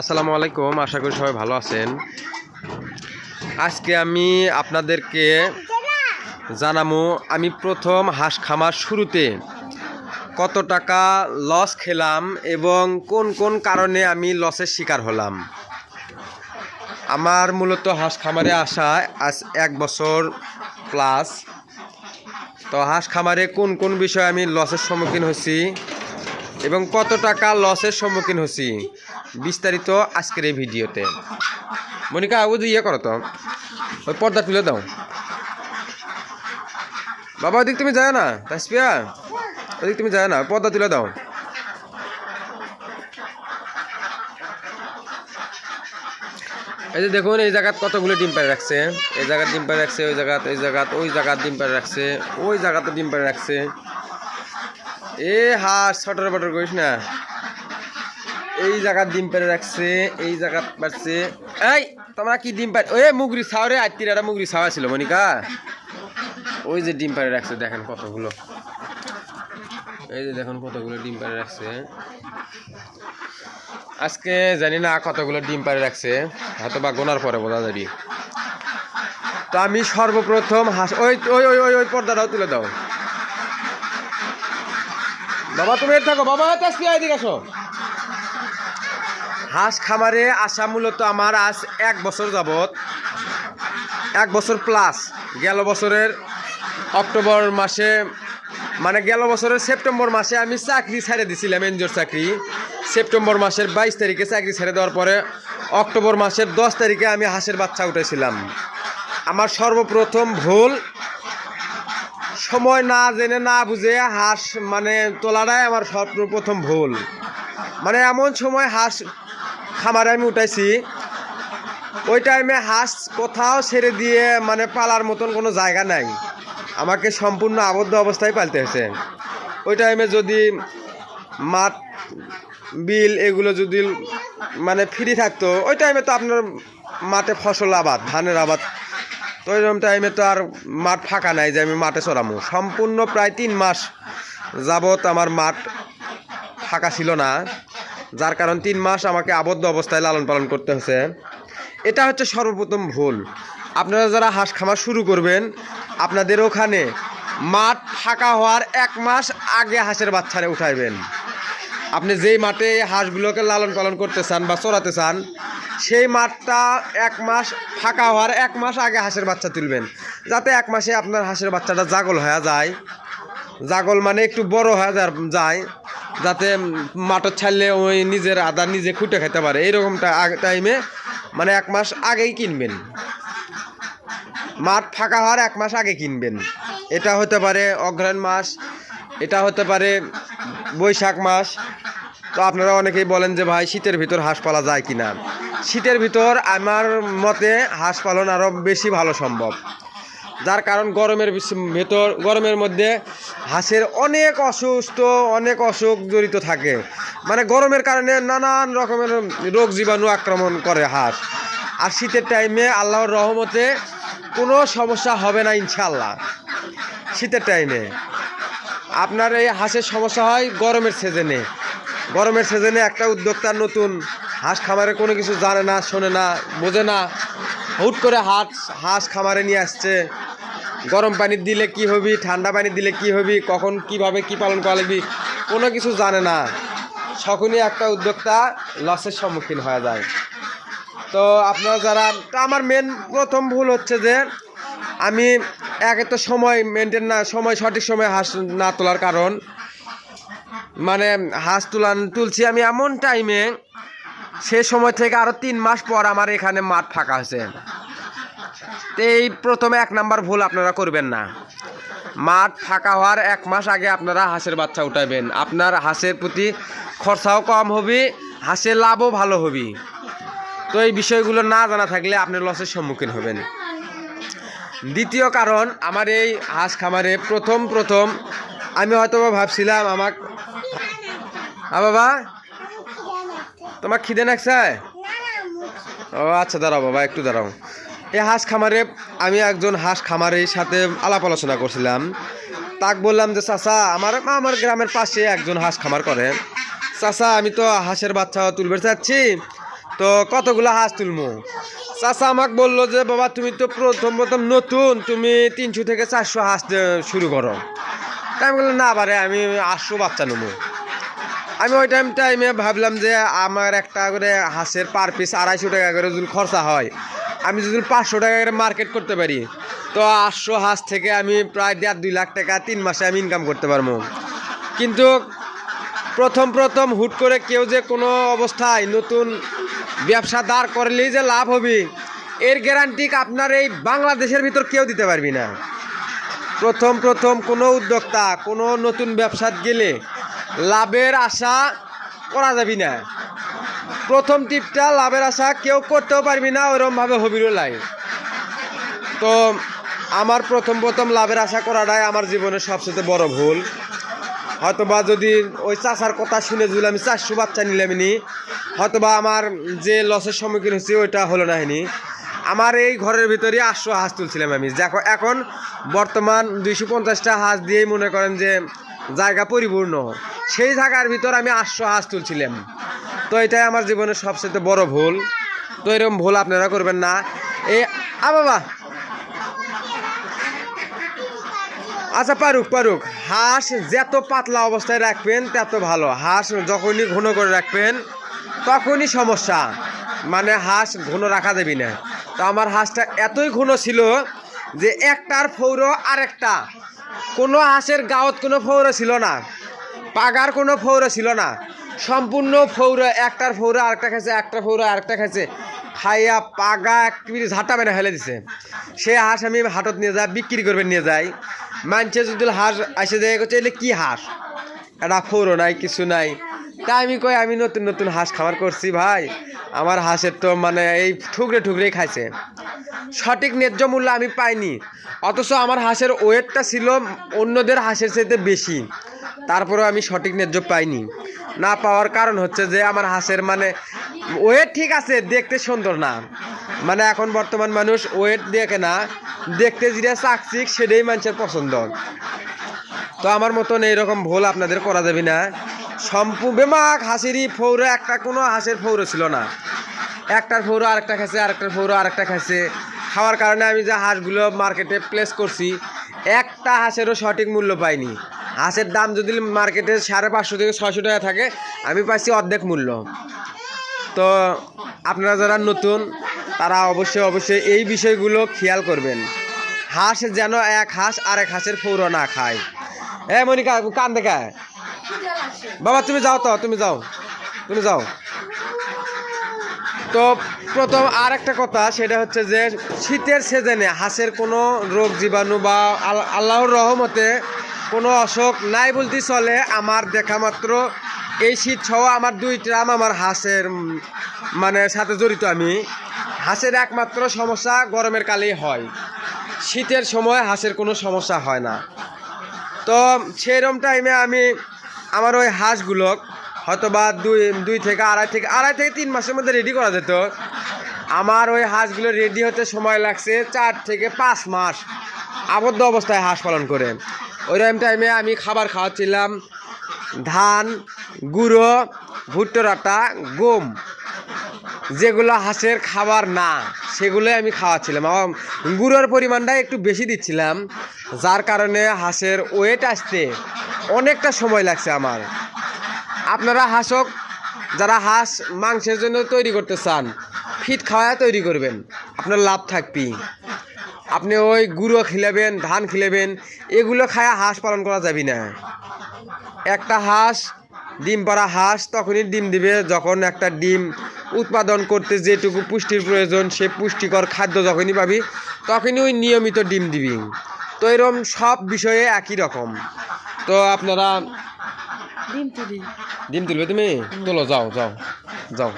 আসসালামু আলাইকুম, আশা করি সবাই ভালো আছেন। আজকে আমি আপনাদেরকে জানাব আমি প্রথম হাঁস খামার শুরুতে কত টাকা লস খেলাম এবং কোন কোন কারণে আমি লসের শিকার হলাম। আমার মূলত হাঁস খামারে আসা আজ এক বছর প্লাস তো হাঁস খামারে কোন কোন বিষয়ে আমি লসের সম্মুখীন হয়েছি? এবং কত টাকা লসের সম্মুখীন হয়েছি বিস্তারিত আজকের এই ভিডিওতে। মনিকা, ও ইয়ে করো তো, ওই পর্দা তুলে দাও। বাবা, ওদিক তুমি যায় না তাসপিয়া ওদিক তুমি যায় না, পর্দা তুলে দাও। এই যে দেখুন, এই জায়গাত কতগুলো ডিম পাড়ে রাখছে। এই জায়গার ডিম পাড়ে রাখছে, ওই জায়গাত এই জায়গাত, ওই জায়গার ডিম পাড়ে রাখছে, ওই জায়গাতে ডিম পাড়ে রাখছে। এ হাঁস ছটর বটর করিস না। এই জায়গার ডিম পেড়ে রাখছে, এই জায়গাত পারছে এই, তোমরা কি ডিম পাড়ে ওই মুগরি ছাও রে আত্মীর একটা মুগরি ছাওয়া ছিল মনিকা। ওই যে ডিম পাড়ে রাখছে, দেখেন কতগুলো। এই যে দেখুন কতগুলো ডিম পাড়ে রাখছে। আজকে জানি না কতগুলো ডিম পাড়ে রাখছে হয়তো বা গোনার পরে বোঝা যাবি। তো আমি সর্বপ্রথম হাঁস ওই ওই ওই ওই পর্দাটাও তুলে দাও। বাবা, তুমি এর থাকো, বাবা তাসকি এদিকে আসো। হাঁস খামারে আসা মূলত আমার আজ এক বছর যাবত এক বছর প্লাস গেল বছরের অক্টোবর মাসে মানে গেল বছরের সেপ্টেম্বর মাসে আমি চাকরি ছেড়ে দিছিলাম, এনজিওর চাকরি। সেপ্টেম্বর মাসের বাইশ তারিখে চাকরি ছেড়ে দেওয়ার পরে অক্টোবর মাসের দশ তারিখে আমি হাঁসের বাচ্চা উঠেছিলাম। আমার সর্বপ্রথম ভুল সময় না জেনে না বুঝে হাঁস মানে তোলাটাই আমার সর্বপ্রথম ভুল। মানে এমন সময় হাঁস খামারে আমি উঠাইছি, ওই টাইমে হাঁস কোথাও ছেড়ে দিয়ে মানে পালার মতন কোনো জায়গা নাই। আমাকে সম্পূর্ণ আবদ্ধ অবস্থায় পালতে হয়েছে। ওই টাইমে যদি মাঠ, বিল এগুলো যদি মানে ফ্রি থাকতো, ওই টাইমে তো আপনার মাঠে ফসল আবাদ, ধানের আবাদ তো ওইরকম টাইমে তো আর মাঠ ফাঁকা নাই যে আমি মাঠে চড়ামো। সম্পূর্ণ প্রায় তিন মাস যাবত আমার মাঠ ফাঁকা ছিল না, যার কারণ তিন মাস আমাকে আবদ্ধ অবস্থায় লালন পালন করতে হয়েছে। এটা হচ্ছে সর্বপ্রথম ভুল। আপনারা যারা হাঁস খামার শুরু করবেন, আপনাদের ওখানে মাঠ ফাঁকা হওয়ার এক মাস আগে হাঁসের বাচ্চারে উঠাইবেন। আপনি যেই মাঠে হাঁসগুলোকে লালন পালন করতে চান বা চড়াতে চান, সেই মাঠটা এক মাস ফাঁকা হওয়ার এক মাস আগে হাঁসের বাচ্চা তুলবেন। যাতে এক মাসে আপনার হাঁসের বাচ্চাটা জাগল হয়ে যায়। জাগল মানে একটু বড় হয়ে যায়, যাতে মাঠত ছাড়লে ওই নিজের আদা নিজে খুঁটে খেতে পারে। এইরকম টাইমে মানে এক মাস আগেই কিনবেন। মাঠ ফাঁকা হওয়ার এক মাস আগে কিনবেন। এটা হতে পারে অগ্রহায়ণ মাস, এটা হতে পারে বৈশাখ মাস। তো আপনারা অনেকেই বলেন যে, ভাই, শীতের ভিতর হাঁস পালা যায় কি না শীতের ভিতর আমার মতে হাঁস পালন আরও বেশি ভালো সম্ভব। যার কারণ গরমের ভেতর, গরমের মধ্যে হাঁসের অনেক অসুস্থ, অনেক অসুখ জড়িত থাকে। মানে গরমের কারণে নানান রকমের রোগ জীবাণু আক্রমণ করে হাঁস। আর শীতের টাইমে আল্লাহর রহমতে কোনো সমস্যা হবে না ইনশাল্লাহ শীতের টাইমে। আপনার এই হাঁসের সমস্যা হয় গরমের সিজনে গরমের সিজনে একটা উদ্যোক্তা নতুন, হাঁস খামারে কোনো কিছু জানে না, শোনে না, বোঝে না। হুট করে হাঁস হাঁস খামারে নিয়ে আসছে। গরম পানি দিলে কি হবি, ঠান্ডা পানি দিলে কি হবি, কখন কীভাবে কি পালন করা লাগবি, কোনো কিছু জানে না। সকলই একটা উদ্যোক্তা লসের সম্মুখীন হয়ে যায়। তো আপনারা যারা আমার মেন প্রথম ভুল হচ্ছে যে আমি একে তো সময় মেনটেন না, সময় সঠিক সময় হাঁস না তোলার কারণ। মানে হাঁস তুলান, তুলছি আমি এমন টাইমে সে সময় থেকে আরও তিন মাস পর আমার এখানে মাঠ ফাঁকা হয়েছে। তো এই প্রথমে এক নাম্বার ভুল আপনারা করবেন না। মাঠ ফাঁকা হওয়ার এক মাস আগে আপনারা হাঁসের বাচ্চা উঠাবেন আপনার হাঁসের প্রতি খরচাও কম হবে, হাঁসের লাভও ভালো হবে। তো এই বিষয়গুলো না জানা থাকলে আপনি লসের সম্মুখীন হবেন। দ্বিতীয় কারণ, আমার এই হাঁস খামারে প্রথম প্রথম আমি হয়তো ভাবছিলাম আমার আ বাবা? তোমার খিদে নাকছে ও আচ্ছা দাঁড়াও বাবা, একটু দাঁড়াও। এই হাঁস খামারে আমি একজন হাঁস খামারের সাথে আলাপ আলোচনা করছিলাম। তাক বললাম যে, চাচা, আমার আমার গ্রামের পাশে একজন হাঁস খামার করে। চাচা, আমি তো হাঁসের বাচ্চা তুলবে চাচ্ছি। তো কতগুলো হাঁস তুলবো চাচা আমাকে বলল যে, বাবা, তুমি তো প্রথম প্রথম নতুন, তুমি তিনশো থেকে চারশো হাঁস দিয়ে শুরু করো। তাই আমি বললাম, না বারে, আমি আটশো বাচ্চা নেব। আমি ওই টাইম টাইমে ভাবলাম যে, আমার একটা করে হাঁসের পার পিস আড়াইশো টাকা করে যদি খরচা হয়, আমি যদি পাঁচশো টাকা করে মার্কেট করতে পারি, তো আটশো হাঁস থেকে আমি প্রায় দেড় দুই লাখ টাকা তিন মাসে আমি ইনকাম করতে পারব। কিন্তু প্রথম প্রথম হুট করে কেউ যে কোনো অবস্থায় নতুন ব্যবসা দাঁড় করলেই যে লাভ হবে, এর গ্যারান্টি আপনার এই বাংলাদেশের ভিতর কেউ দিতে পারবি না? প্রথম প্রথম কোনো উদ্যোক্তা, কোনো নতুন ব্যবসাত গেলে লাভের আশা করা যাবি না। প্রথম টিপটা লাভের আশা কেউ করতেও পারবি না ওরমভাবে হবিরও লাই তো আমার প্রথম প্রথম লাভের আশা করাটাই আমার জীবনের সবচেয়ে বড় ভুল। হয়তোবা যদি ওই চাষার কথা শুনে যদি আমি চারশো বাচ্চা নিলাম নি হয়তোবা আমার যে লসের সম্মুখীন হচ্ছি ওইটা হলো না হয়নি আমার এই ঘরের ভিতরে আটশো হাঁস তুলছিলাম আমি। এখন বর্তমান দুইশো পঞ্চাশটা হাঁস দিয়েই মনে করেন যে জায়গা পরিপূর্ণ। সেই জায়গার ভিতর আমি আটশো হাঁস তুলছিলাম। তো এটাই আমার জীবনের সবচেয়ে বড় ভুল। তো এরকম ভুল আপনারা করবেন না। এই আ বাবা! আচ্ছা পারুক পারুক। হাঁস যত পাতলা অবস্থায় রাখবেন, তত ভালো। হাঁস যখনই ঘন করে রাখবেন, তখনই সমস্যা। মানে হাঁস ঘন রাখা দেবি না। তো আমার হাঁসটা এতই ঘন ছিল যে একটার ফৌর আরেকটা। কোনো হাঁসের গাঁত কোনো ফৌর ছিল না। পাগার কোনো ফৌর ছিল না। সম্পূর্ণ ফৌর, একটার ফৌর, আরেকটা খাইছে একটা ফৌর, আরেকটা খাইছে খাইয়া পাগা এক পিস ঝাঁটা মেনে ফেলে দিছে। সে হাঁস আমি হাটত নিয়ে যাই, বিক্রি করবেন নিয়ে যাই। মানছে যদি হাঁস আসে দেয় করছে এলে কি হাঁস? একটা ফোরও নাই, কিছু নাই। তা আমি কই, আমি নতুন নতুন হাঁস খাবার করছি ভাই। আমার হাঁসের তো মানে এই ঠুকরে ঠুকরে খাইছে। সঠিক ন্যায্য মূল্য আমি পাইনি। অথচ আমার হাঁসের ওয়েটটা ছিল অন্যদের হাঁসের চাইতে বেশি। তারপরেও আমি সঠিক ন্যায্য পাইনি। না পাওয়ার কারণ হচ্ছে যে আমার হাঁসের মানে ওয়েট ঠিক আছে, দেখতে সুন্দর না। মানে এখন বর্তমান মানুষ ওয়েট দেখে না, দেখতে যেটা চাকচিক সেটাই মানুষের পছন্দ। তো আমার মতন এইরকম ভুল আপনাদের করা যাবে না। সম্পূর্ণ বেমাক, হাসিরই ফৌরে, একটা কোনো হাঁসের ফৌরে ছিল না। একটার ফৌরো আরেকটা খাইছে, আরেকটার ফৌরো আরেকটা খাইছে। খাওয়ার কারণে আমি যে হাঁসগুলো মার্কেটে প্লেস করছি একটা হাঁসেরও সঠিক মূল্য পাইনি। হাঁসের দাম যদি মার্কেটে সাড়ে পাঁচশো থেকে ছয়শো টাকা থাকে, আমি পাইছি অর্ধেক মূল্য। তো আপনারা যারা নতুন, তারা অবশ্যই অবশ্যই এই বিষয়গুলো খেয়াল করবেন। হাঁস যেন এক হাঁস আর এক হাঁসের ফৌর না খায়। এ, মনিকা কান দেখা বাবা, তুমি যাও তো, তুমি যাও। তুমি যাও। তো প্রথম আর একটা কথা, সেটা হচ্ছে যে শীতের সিজনে হাঁসের কোনো রোগ জীবাণু বা আল্লাহর রহমতে কোনো অসুখ নাই বলতে চলে। আমার দেখা মাত্র এই শীত সহ আমার দুই ট্রাম আমার হাঁসের মানে সাথে জড়িত আমি। হাঁসের একমাত্র সমস্যা গরমের কালেই হয়। শীতের সময় হাঁসের কোনো সমস্যা হয় না। তো সেরম টাইমে আমি, আমার ওই হাঁসগুলো হয়তো বা দুই দুই থেকে আড়াই থেকে আড়াই থেকে তিন মাসের মধ্যে রেডি করা যেত। আমার ওই হাঁসগুলো রেডি হতে সময় লাগছে চার থেকে পাঁচ মাস। আবদ্ধ অবস্থায় হাঁস পালন করে। ওই রকম টাইমে আমি খাবার খাওয়াচ্ছিলাম। ধান, গুঁড়ো, ভুট্টোর আটা, গম। যেগুলো হাঁসের খাবার না, সেগুলোই আমি খাওয়াচ্ছিলাম আমার গুঁড়োর পরিমাণটা একটু বেশি দিচ্ছিলাম। যার কারণে হাঁসের ওয়েট আসতে অনেকটা সময় লাগছে আমার। আপনারা হাঁসক, যারা হাঁস মাংসের জন্য তৈরি করতে চান, ফিট খাওয়া তৈরি করবেন। আপনার লাভ থাকবি আপনি ওই গুঁড়ো খিলাবেন, ধান খিলাবেন, এগুলো খায়া হাঁস পালন করা যাবে না। একটা হাঁস, ডিম পাড়া হাঁস তখনই ডিম দিবে যখন একটা ডিম উৎপাদন করতে যেটুকু পুষ্টির প্রয়োজন, সে পুষ্টিকর খাদ্য যখনই পাবি, তখনই ওই নিয়মিত ডিম দিবি। তো এরকম সব বিষয়ে একই রকম। তো আপনারা ডিম তুলি। ডিম তুলবে তুমি? তোলো যাও যাও যাও।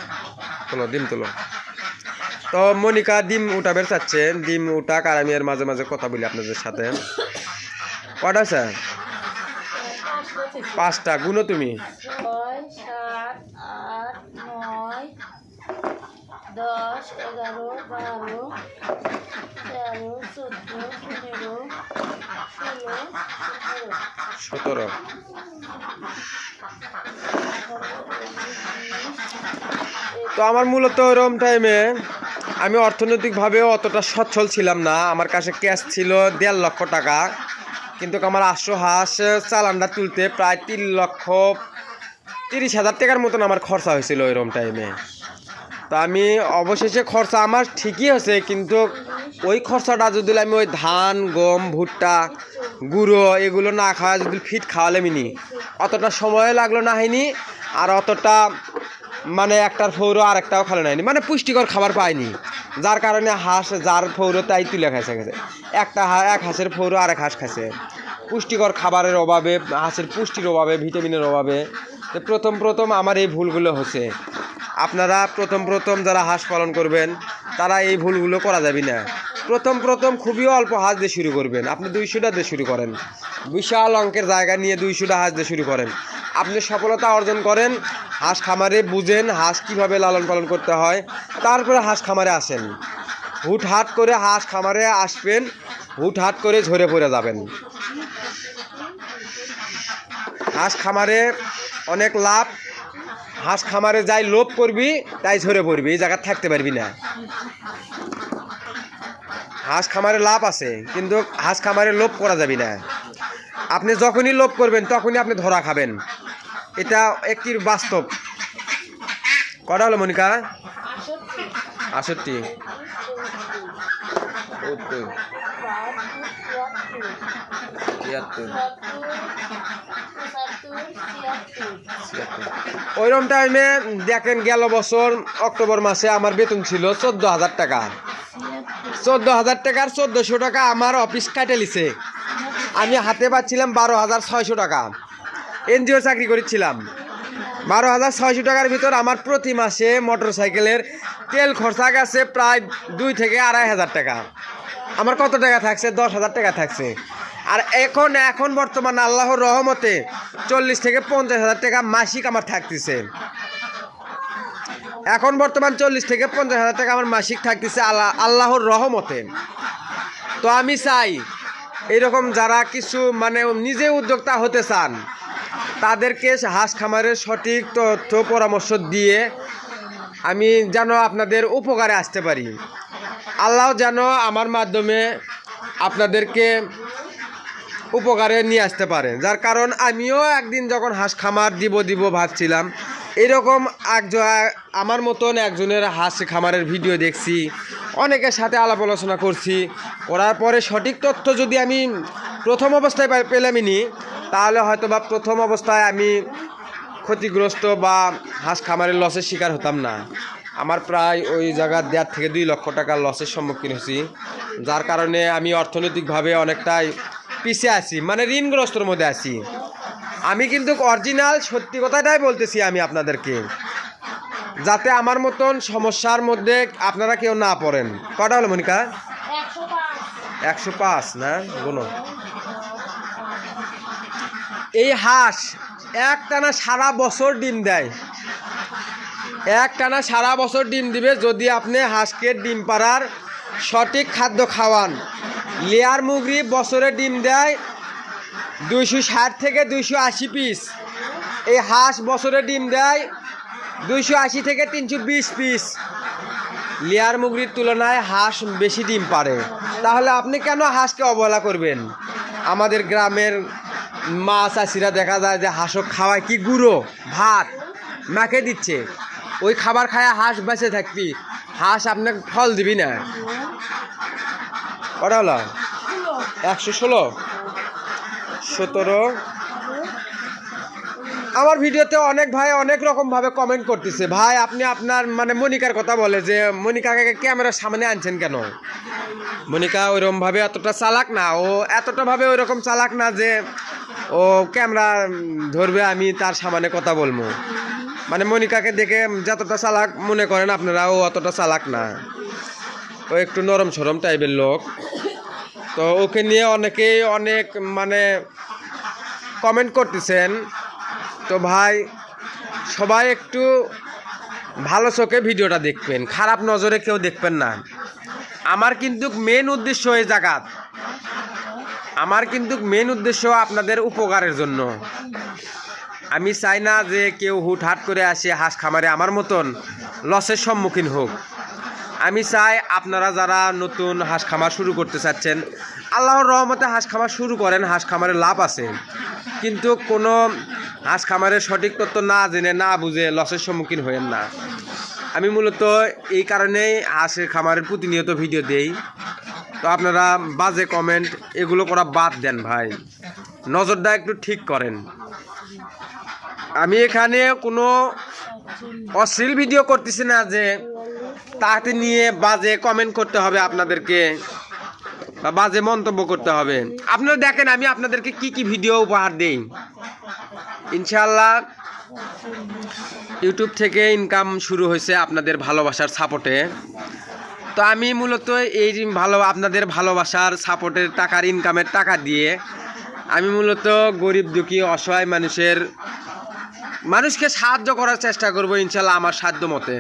তোলো ডিম তোলো। তো মনিকা ডিম উঠাবে চাচ্ছে। ডিম উঠাক আর আমি এর মাঝে মাঝে কথা বলি আপনাদের সাথে। কটা স্যার পাঁচটা। গুনো তুমি। ছয় সাত আট নয় দশ এগারো বারো তেরো চোদ্দ পনেরো ষোলো সতেরো সতেরো আঠারো উনিশ বিশ তো আমার মূলত ওরম টাইমে আমি অর্থনৈতিকভাবে অতটা সচ্ছল ছিলাম না। আমার কাছে ক্যাশ ছিল দেড় লক্ষ টাকা। কিন্তু আমার আটশো হাঁস চালানটা তুলতে প্রায় তিন লক্ষ তিরিশ হাজার টাকার মতন আমার খরচা হয়েছিল ওইরকম টাইমে তা আমি অবশেষে খরচা আমার ঠিকই হয়েছে কিন্তু ওই খরচাটা যদি আমি ওই ধান, গম, ভুট্টা, গুঁড়ো এগুলো না খাওয়া, যদি ফিট খাওয়ালে মিনি। অতটা সময় লাগল না হয়নি, আর অতটা মানে একটার ফৌরো আর একটাও খালে নাইনি মানে পুষ্টিকর খাবার পাইনি, যার কারণে হাঁস যার ফৌরো তাই তুলে খাইছে গেছে একটা এক হাঁসের ফৌরো আর এক হাঁস খাইছে। পুষ্টিকর খাবারের অভাবে, হাঁসের পুষ্টির অভাবে, ভিটামিনের অভাবে প্রথম প্রথম আমার এই ভুলগুলো হচ্ছে। আপনারা প্রথম প্রথম যারা হাঁস পালন করবেন, তারা এই ভুলগুলো করা যাবে না। প্রথম প্রথম খুবই অল্প হাঁস দিয়ে শুরু করবেন। আপনি দুইশোটা দিয়ে শুরু করেন। বিশাল অঙ্কের জায়গা নিয়ে দুইশোটা হাঁস দিয়ে শুরু করেন। আপনি সফলতা অর্জন করেন, হাঁস খামারে বুঝেন হাঁস কীভাবে লালন পালন করতে হয়, তারপরে হাঁস খামারে আসেন। হুট হুটহাট করে হাঁস খামারে আসবেন হুট হুটহাট করে ঝরে পড়ে যাবেন। হাঁস খামারে অনেক লাভ হাঁস খামারে যাই লোভ করবি, তাই ঝরে পড়বি, এই জায়গায় থাকতে পারবি না। হাঁস খামারে লাভ আছে, কিন্তু হাঁস খামারে লোভ করা যাবে না। আপনি যখনই লোভ করবেন, তখনই আপনি ধরা খাবেন। এটা একটি বাস্তব। কটা হলো মনিকা? আষট্টি তিয়াত্তর। ওইরকম টাইমে দেখেন গেল বছর, অক্টোবর মাসে আমার বেতন ছিল চোদ্দ হাজার টাকা। চোদ্দ হাজার টাকার চোদ্দোশো টাকা আমার অফিস কাটে লিছে। আমি হাতে পাচ্ছিলাম বারো হাজার ছয়শো টাকা। এনজিও চাকরি করেছিলাম। বারো হাজার ছয়শো টাকার ভিতর আমার প্রতি মাসে মোটর সাইকেলের তেল খরচা গেছে প্রায় দুই থেকে আড়াই হাজার টাকা। আমার কত টাকা থাকছে? দশ হাজার টাকা থাকছে। আর এখন এখন বর্তমান আল্লাহর রহমতে চল্লিশ থেকে পঞ্চাশ হাজার টাকা মাসিক আমার থাকতেছে। এখন বর্তমান চল্লিশ থেকে পঞ্চাশ হাজার টাকা আমার মাসিক থাকতেছে আল্লাহ, আল্লাহর রহমতে। তো আমি চাই, এরকম যারা কিছু মানে নিজে উদ্যোক্তা হতে চান, তাদেরকে হাঁস খামারের সঠিক তথ্য, পরামর্শ দিয়ে আমি যেন আপনাদের উপকারে আসতে পারি। আল্লাহ যেন আমার মাধ্যমে আপনাদেরকে উপকারে নিয়ে আসতে পারে। যার কারণ আমিও একদিন যখন হাঁস খামার দিব দিব ভাবছিলাম, এরকম একজন আমার মতন একজনের হাঁস খামারের ভিডিও দেখছি, অনেকের সাথে আলাপ আলোচনা করছি, করার পরে সঠিক তথ্য যদি আমি প্রথম অবস্থায় পে- পেলামিনি তাহলে হয়তো বা প্রথম অবস্থায় আমি ক্ষতিগ্রস্ত বা হাঁস খামারের লসের শিকার হতাম না। আমার প্রায় ওই জায়গার দেড় থেকে দুই লক্ষ টাকার লসের সম্মুখীন হয়েছি, যার কারণে আমি অর্থনৈতিকভাবে অনেকটাই পিছিয়ে আছি মানে ঋণগ্রস্তর মধ্যে আছি। আমি কিন্তু অরিজিনাল সত্যি কথাটাই বলতেছি আমি আপনাদেরকে। যাতে আমার মতন সমস্যার মধ্যে আপনারা কেউ না পড়েন। কটা হলো মনিকা? একশো পাঁচ। না? গুনো। এই হাঁস এক টানা সারা বছর ডিম দেয়। এক টানা সারা বছর ডিম দিবে যদি আপনি হাঁসকে ডিম পাড়ার সঠিক খাদ্য খাওয়ান। লেয়ার মুগরি বছরে ডিম দেয় দুইশো ষাট থেকে দুইশো আশি পিস। এই হাঁস বছরে ডিম দেয় দুইশো আশি থেকে তিনশো বিশ পিস। লেয়ার মুগরির তুলনায় হাঁস বেশি ডিম পারে। তাহলে আপনি কেন হাঁসকে অবহেলা করবেন? আমাদের গ্রামের মা চাষিরা দেখা যায় যে হাঁসও খাওয়ায় কি গুঁড়ো? ভাত মাকে দিচ্ছে। ওই খাবার খায় হাঁস বেঁচে থাকবি। হাঁস আপনাকে ফল দিবি না। কটা একশো ষোলো, সতেরো। আমার ভিডিওতে অনেক ভাই অনেক রকম ভাবে কমেন্ট করতেছে। ভাই, আপনি আপনার মানে মনিকার কথা বলে যে মনিকাকে ক্যামেরার সামনে আনছেন কেন? মনিকা ওইরকম ভাবে এতটা চালাক না। ও এতটা ভাবে ওইরকম চালাক না যে, ও ক্যামেরা ধরবে, আমি তার সামনে কথা বলব। মানে মনিকাকে দেখে যতটা চালাক মনে করেন আপনারা, ও অতটা চালাক না। ও একটু নরম সরম টাইপের লোক। তো ওকে নিয়ে অনেকেই অনেক মানে কমেন্ট করতেছেন। তো ভাই, সবাই একটু ভালো চোখে ভিডিওটা দেখবেন, খারাপ নজরে কেউ দেখবেন না। আমার কিন্তু মেন উদ্দেশ্য এই জায়গাত আমার কিন্তু মেন উদ্দেশ্য আপনাদের উপকারের জন্য। আমি চাই না যে কেউ হুটহাট করে আসে হাঁস খামারে, আমার মতন লসের সম্মুখীন হোক। আমি চাই আপনারা যারা নতুন হাঁস খামার শুরু করতে চাচ্ছেন, আল্লাহর রহমতে হাঁস খামার শুরু করেন হাঁস খামারে লাভ আছে। কিন্তু কোনো হাঁস খামারের সঠিক তথ্য না জেনে, না বুঝে লসের সম্মুখীন হয়েন না। আমি মূলত এই কারণেই হাঁসের খামারের প্রতিনিয়ত ভিডিও দেই। তো আপনারা বাজে কমেন্ট, এগুলো করা বাদ দেন ভাই। নজরটা একটু ঠিক করেন। আমি এখানে কোনো অশ্লীল ভিডিও করতেছি না যে তাতে নিয়ে বাজে কমেন্ট করতে হবে আপনাদেরকে বা বাজে মন্তব্য করতে হবে। আপনারা দেখেন, আমি আপনাদেরকে কি কি ভিডিও উপহার দেই। ইনশাল্লাহ ইউটিউব থেকে ইনকাম শুরু হয়েছে আপনাদের ভালোবাসার সাপোর্টে তো আমি মূলত এই ভালো, আপনাদের ভালোবাসার সাপোর্টের টাকার ইনকামের টাকা দিয়ে আমি মূলত গরিব দুঃখী, অসহায় মানুষের মানুষকে সাহায্য করার চেষ্টা করব ইনশাল্লাহ আমার সাধ্য মতে।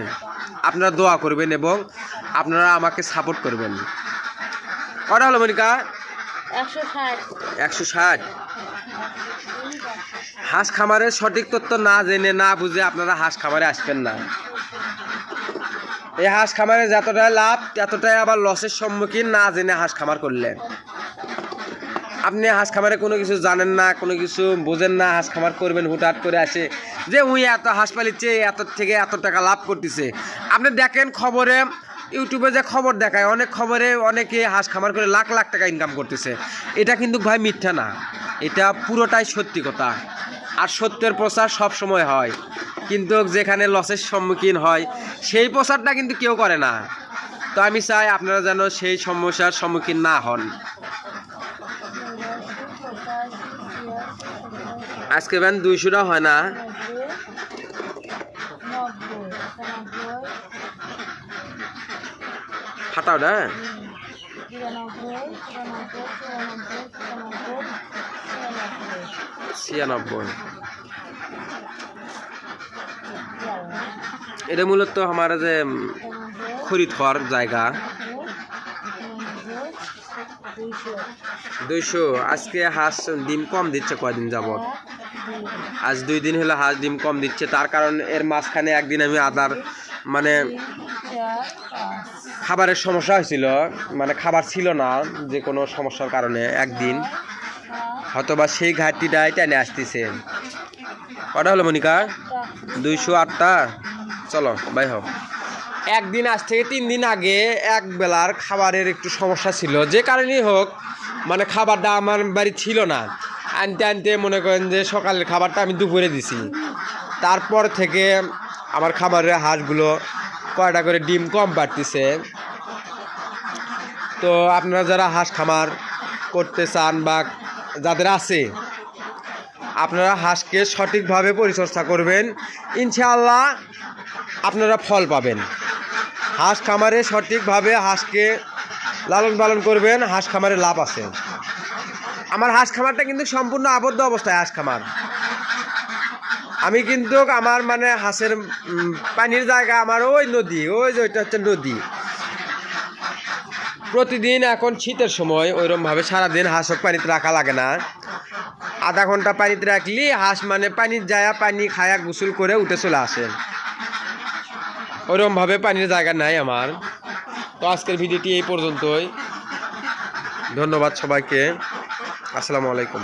আপনারা দোয়া করবেন এবং আপনারা আমাকে সাপোর্ট করবেন। কটা হলো মনিকা? একশো ষাট। হাঁস খামারের সঠিক তথ্য না জেনে না বুঝে আপনারা হাঁস খামারে আসবেন না। এই হাঁস খামারে যতটাই লাভ ততটাই আবার লসের সম্মুখীন না জেনে হাঁস খামার করলে আপনি হাঁস খামারে কোনো কিছু জানেন না, কোনো কিছু বোঝেন না, হাঁস খামার করবেন, হুটহাট করে আসে। যে উই এত হাঁস পালিচ্ছে, এত থেকে এত টাকা লাভ করতেছে। আপনি দেখেন খবরে, ইউটিউবে যে খবর দেখায়, অনেক খবরে অনেকে হাঁস খামার করে লাখ লাখ টাকা ইনকাম করতেছে। এটা কিন্তু ভাই মিথ্যা না। এটা পুরোটাই সত্যি কথা। আর সত্যের প্রচার সব সময় হয়। কিন্তু যেখানে লসের সম্মুখীন হয়, সেই প্রচারটা কিন্তু কেউ করে না। তো আমি চাই আপনারা যেন সেই সমস্যার সম্মুখীন না হন। আজকে ব্যান দুইশোটা হয় না? ফাটাও না ছিয়ানব্বই। এটা মূলত আমার যে খরিদ হওয়ার জায়গা। দুইশো। আজকে হাঁস ডিম কম দিচ্ছে কয়দিন যাবত? আজ দুই দিন হলো হাঁস ডিম কম দিচ্ছে। তার কারণ এর মাঝখানে একদিন আমি আদার মানে খাবারের সমস্যা হয়েছিল মানে খাবার ছিল না যে কোনো সমস্যার কারণে একদিন। হয়তোবা সেই ঘাটতিটাই টেনে আসতেছে। কটা হলো মনিকা? দুইশো আটটা? চলো, বাই হোক। একদিন আজ থেকে তিন দিন আগে এক বেলার খাবারের একটু সমস্যা ছিল। যে কারণেই হোক মানে খাবারটা আমার বাড়ি ছিল না। আনতে আনতে মনে করেন যে সকালের খাবারটা আমি দুপুরে দিছি। তারপর থেকে আমার খাবারের হাঁসগুলো কয়টা করে ডিম কম পারতেছে তো আপনারা যারা হাঁস খামার করতে চান বা যাদের আছে, আপনারা হাঁসকে সঠিকভাবে পরিচর্যা করবেন। ইনশাআল্লাহ আপনারা ফল পাবেন। হাঁস খামারে সঠিকভাবে হাঁসকে লালন পালন করবেন, হাঁস খামারে লাভ আছে। আমার হাঁস খামারটা কিন্তু সম্পূর্ণ আবদ্ধ অবস্থায় হাঁস খামার। আমি কিন্তু আমার মানে হাঁসের পানির জায়গা আমার ওই নদী, ওই যে ওইটা হচ্ছে নদী। প্রতিদিন এখন শীতের সময় ওইরকমভাবে সারাদিন হাঁসক পানিতে রাখা লাগে না। আধা ঘণ্টা পানিতে রাখলি হাঁস মানে পানির যায় পানি খায়া গোসল করে উঠে চলে আসে। ওরকমভাবে পানির জায়গা নাই আমার। তো আজকের ভিডিওটি এই পর্যন্তই। ধন্যবাদ সবাইকে। আসসালামু আলাইকুম।